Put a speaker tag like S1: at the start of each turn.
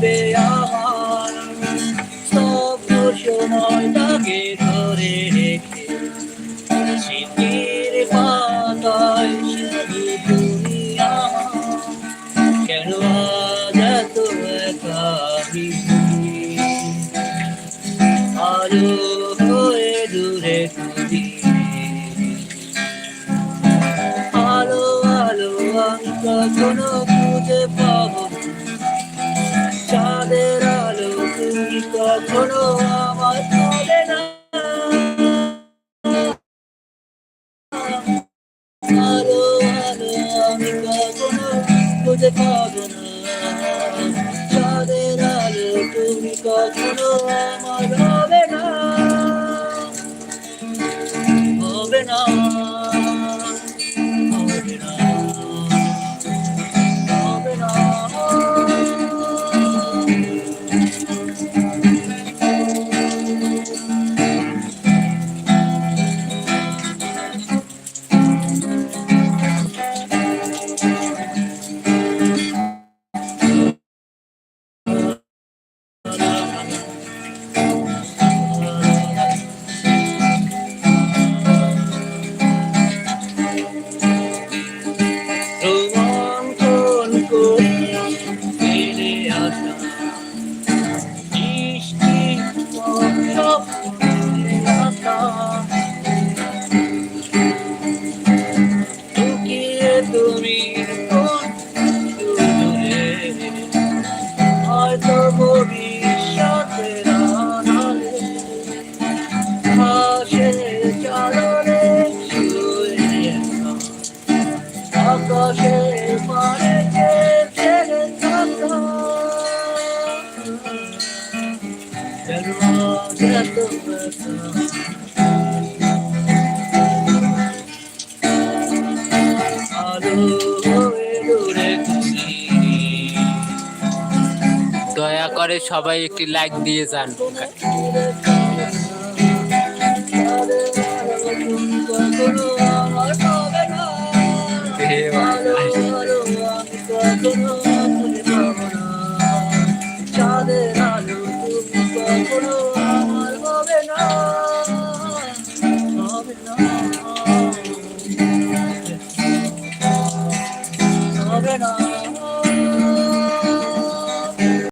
S1: তবে আমার। স্তব্ধ সময়টাকে ধরে রেখে স্মৃতির পাতায় শুধু তুমি কেন আজ এত একা আলো হয়ে দূরে তুমি আলো আলো, আমি কখনো খুঁজে পাবো কখনো আমার পাবে না। আলো আলো আমি কখনো খুঁজে পাবো না। চাঁদের আলো তুমি কখনো আমার
S2: দয়া করে সবাই একটি লাইক দিয়ে যান। வேணாம்